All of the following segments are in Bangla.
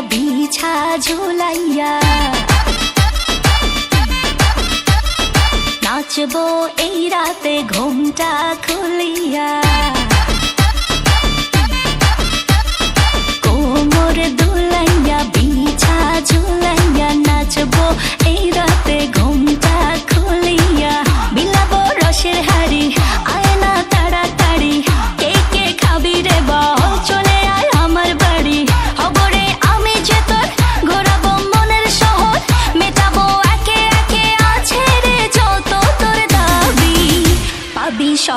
বিছা ঝুলাইয়া। নাচবো এই রাতে ঘুমটা খুলিয়া।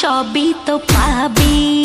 সবই তো পাবি।